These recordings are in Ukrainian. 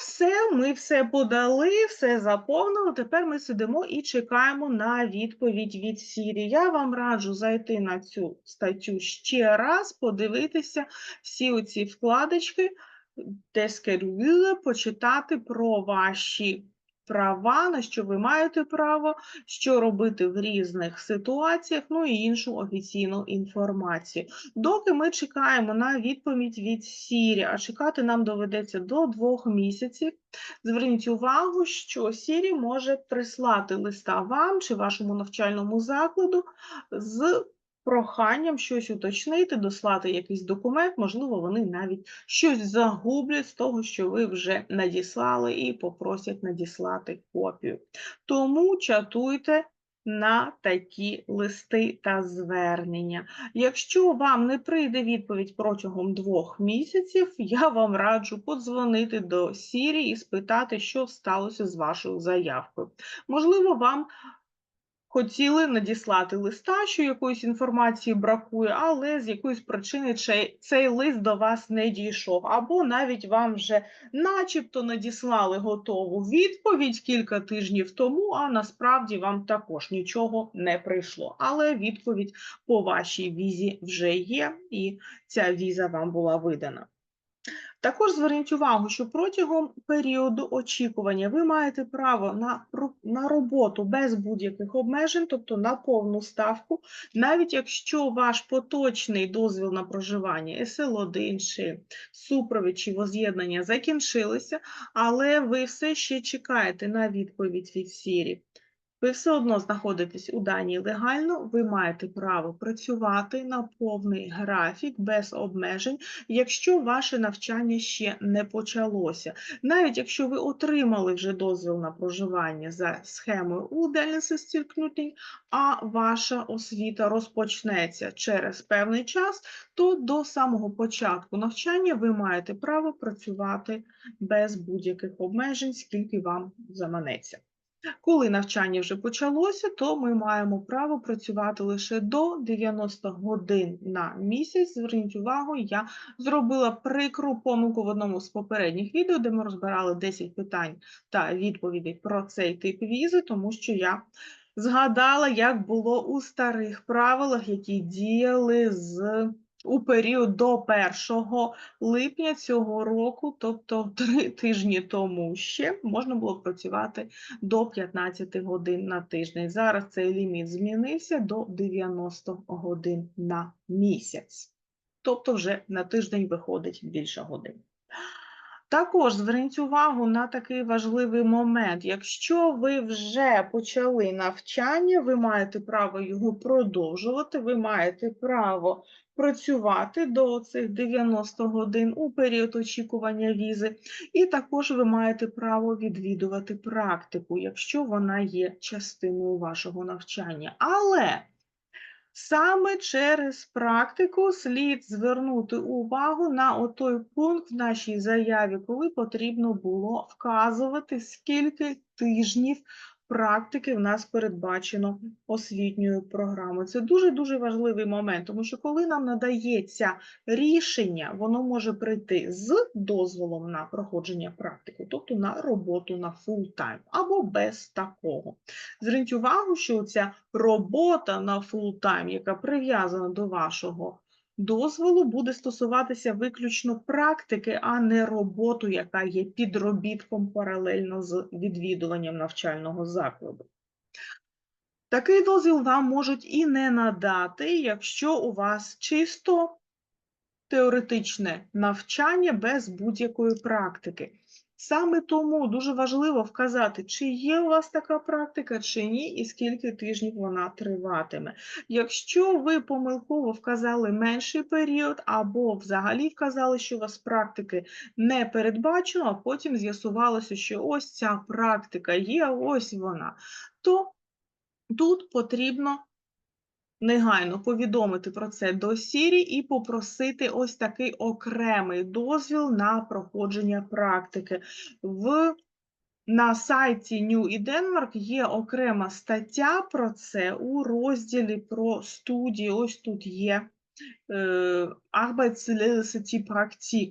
все, ми все подали, все заповнили. Тепер ми сидимо і чекаємо на відповідь від Сірі. Я вам раджу зайти на цю статтю ще раз, подивитися всі оці вкладочки, де скерували, почитати про ваші права, на що ви маєте право, що робити в різних ситуаціях, ну і іншу офіційну інформацію. Доки ми чекаємо на відповідь від Сірі, а чекати нам доведеться до двох місяців. Зверніть увагу, що Сірі може прислати листа вам чи вашому навчальному закладу з проханням щось уточнити, дослати якийсь документ, можливо, вони навіть щось загублять з того, що ви вже надіслали, і попросять надіслати копію. Тому чатуйте на такі листи та звернення. Якщо вам не прийде відповідь протягом двох місяців, я вам раджу подзвонити до Сірі і спитати, що сталося з вашою заявкою. Можливо, вам хотіли надіслати листа, що якоїсь інформації бракує, але з якоїсь причини цей, лист до вас не дійшов, або навіть вам вже начебто надіслали готову відповідь кілька тижнів тому, а насправді вам також нічого не прийшло. Але відповідь по вашій візі вже є, і ця віза вам була видана. Також зверніть увагу, що протягом періоду очікування ви маєте право на, на роботу без будь-яких обмежень, тобто на повну ставку, навіть якщо ваш поточний дозвіл на проживання СЛ1 чи супровід чи воз'єднання закінчилися, але ви все ще чекаєте на відповідь від Сірі. Ви все одно знаходитесь у Данії легально, ви маєте право працювати на повний графік без обмежень, якщо ваше навчання ще не почалося. Навіть якщо ви отримали вже дозвіл на проживання за схемою Udellensestyrknutning, а ваша освіта розпочнеться через певний час, то до самого початку навчання ви маєте право працювати без будь-яких обмежень, скільки вам заманеться. Коли навчання вже почалося, то ми маємо право працювати лише до 90 годин на місяць. Зверніть увагу, я зробила прикру помилку в одному з попередніх відео, де ми розбирали 10 питань та відповідей про цей тип візи, тому що я згадала, як було у старих правилах, які діяли з у період до 1 липня цього року, тобто три тижні тому ще можна було працювати до 15 годин на тиждень. Зараз цей ліміт змінився до 90 годин на місяць. Тобто, вже на тиждень виходить більше годин. Також зверніть увагу на такий важливий момент. Якщо ви вже почали навчання, ви маєте право його продовжувати, ви маєте право працювати до цих 90 годин у період очікування візи, і також ви маєте право відвідувати практику, якщо вона є частиною вашого навчання. Але Саме через практику слід звернути увагу на той пункт в нашій заяві, коли потрібно було вказувати, скільки тижнів практики в нас передбачено освітньою програмою. Це дуже-дуже важливий момент, тому що коли нам надається рішення, воно може прийти з дозволом на проходження практики, тобто на роботу на фултайм, або без такого. Зверніть увагу, що ця робота на фултайм, яка прив'язана до вашого дозволу буде стосуватися виключно практики, а не роботу, яка є підробітком паралельно з відвідуванням навчального закладу. Такий дозвіл вам можуть і не надати, якщо у вас чисто теоретичне навчання без будь-якої практики. Саме тому дуже важливо вказати, чи є у вас така практика, чи ні, і скільки тижнів вона триватиме. Якщо ви помилково вказали менший період, або взагалі вказали, що у вас практики не передбачено, а потім з'ясувалося, що ось ця практика є, ось вона, то тут потрібно негайно повідомити про це до Сірі і попросити ось такий окремий дозвіл на проходження практики. В на сайті New і Denmark є окрема стаття про це у розділі про студії. Ось тут є е, Arbeitslehrercity Praktik.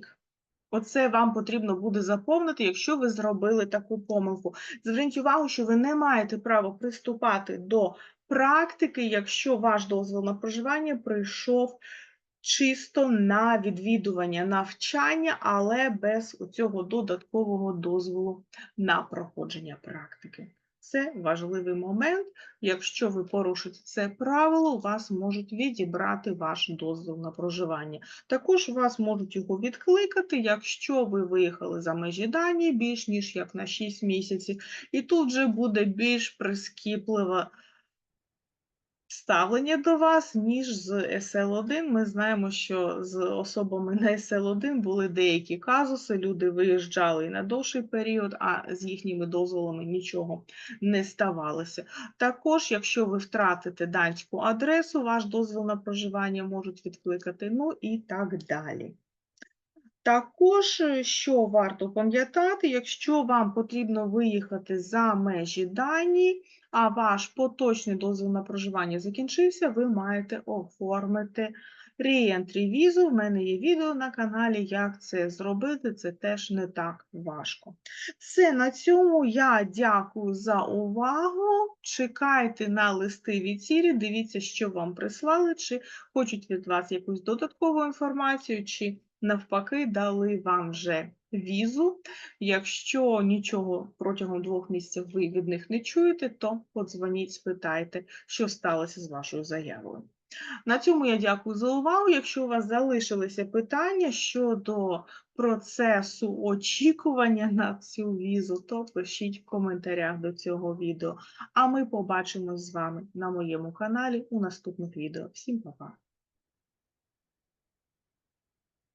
Оце вам потрібно буде заповнити, якщо ви зробили таку помилку. Зверніть увагу, що ви не маєте права приступати до практики, якщо ваш дозвіл на проживання прийшов чисто на відвідування навчання, але без цього додаткового дозволу на проходження практики. Це важливий момент. Якщо ви порушите це правило, вас можуть відібрати ваш дозвіл на проживання. Також вас можуть його відкликати, якщо ви виїхали за межі Данії більш ніж як на 6 місяців, і тут вже буде більш прискіпливе ставлення до вас, ніж з СЛ1. Ми знаємо, що з особами на СЛ1 були деякі казуси, люди виїжджали на довший період, а з їхніми дозволами нічого не ставалося. Також, якщо ви втратите данську адресу, ваш дозвіл на проживання можуть відкликати, ну і так далі. Також, е, що варто пам'ятати, якщо вам потрібно виїхати за межі Данії, а ваш поточний дозвіл на проживання закінчився, ви маєте оформити реєнтрі візу. В мене є відео на каналі, як це зробити, це теж не так важко. Все, на цьому я дякую за увагу. Чекайте на листи від Сірі, дивіться, що вам прислали, чи хочуть від вас якусь додаткову інформацію, чи навпаки дали вам вже візу. Якщо нічого протягом двох місяців ви від них не чуєте, то подзвоніть, спитайте, що сталося з вашою заявою. На цьому я дякую за увагу. Якщо у вас залишилися питання щодо процесу очікування на цю візу, то пишіть в коментарях до цього відео. А ми побачимось з вами на моєму каналі у наступних відео. Всім па-па!